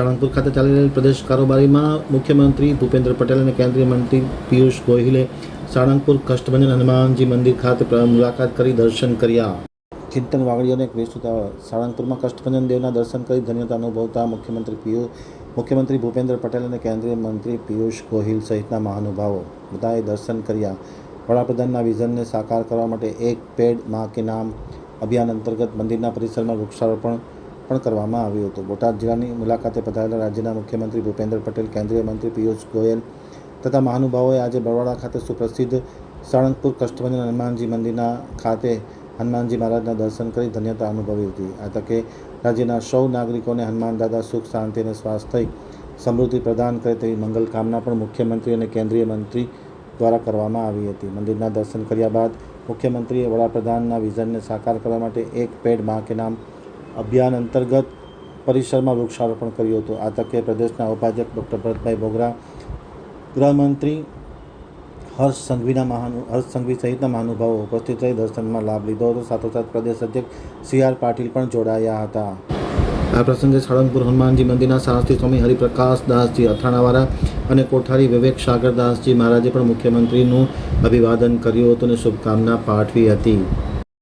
સાળંગપુર ખાતે ચાલી રહેલ પ્રદેશ કારોબારીમાં મુખ્યમંત્રી ભૂપેન્દ્ર પટેલ અને કેન્દ્રીય મંત્રી પિયુષ ગોહિલે સાળંગપુર કષ્ટભંજન હનુમાનજી મંદિર ખાતે મુલાકાત કરી દર્શન કર્યા. ચિંતન વાગડીઓને એક વિસ્તૃત સાળંગપુરમાં કષ્ટભંજન દેવના દર્શન કરી ધન્યતા અનુભવતા મુખ્યમંત્રી પિયુ, મુખ્યમંત્રી ભૂપેન્દ્ર પટેલ અને કેન્દ્રીય મંત્રી પિયુષ ગોહિલ સહિતના મહાનુભાવો બધાએ દર્શન કર્યા. વડાપ્રધાનના વિઝનને સાકાર કરવા માટે એક પેડમાં કે નામ અભિયાન અંતર્ગત મંદિરના પરિસરમાં વૃક્ષારોપણ પણ કરવામાં આવ્યું હતું. બોટાદ જિલ્લાની મુલાકાતે પધારેલા રાજ્યના મુખ્યમંત્રી ભૂપેન્દ્ર પટેલ, કેન્દ્રીય મંત્રી પિયુષ ગોયલ તથા મહાનુભાવોએ આજે બરવાડા ખાતે સુપ્રસિદ્ધ સાળંગપુર કષ્ટભંજન હનુમાનજી મંદિરના ખાતે હનુમાનજી મહારાજના દર્શન કરી ધન્યતા અનુભવી હતી. આ તકે રાજ્યના સૌ નાગરિકોને હનુમાન દાદા સુખ, શાંતિ અને સ્વાસ્થ્ય સમૃદ્ધિ પ્રદાન કરે તેવી મંગલ કામના પણ મુખ્યમંત્રી અને કેન્દ્રીય મંત્રી દ્વારા કરવામાં આવી હતી. મંદિરના દર્શન કર્યા બાદ મુખ્યમંત્રીએ વડાપ્રધાનના વિઝનને સાકાર કરવા માટે એક પેડમાં કે નામ અભિયાન અંતર્ગત પરિસરમાં વૃક્ષારોપણ કર્યું હતું. આ તકે પ્રદેશના ઉપાધ્યક્ષ ડૉક્ટર ભરતભાઈ બોગરા, ગૃહમંત્રી હર્ષ સંઘવીના મહાનુ, હર્ષ સંઘવી સહિતના મહાનુભાવો ઉપસ્થિત રહી દર્શનમાં લાભ લીધો હતો. સાથોસાથ પ્રદેશ અધ્યક્ષ સી આર પાટીલ પણ જોડાયા હતા. આ પ્રસંગે સાળંગપુર હનુમાનજી મંદિરના શાસ્ત્રી સ્વામી હરિપ્રકાશ દાસજી અથાણાવાળા અને કોઠારી વિવેક સાગરદાસજી મહારાજે પણ મુખ્યમંત્રીનું અભિવાદન કર્યું હતું અને શુભકામના પાઠવી હતી.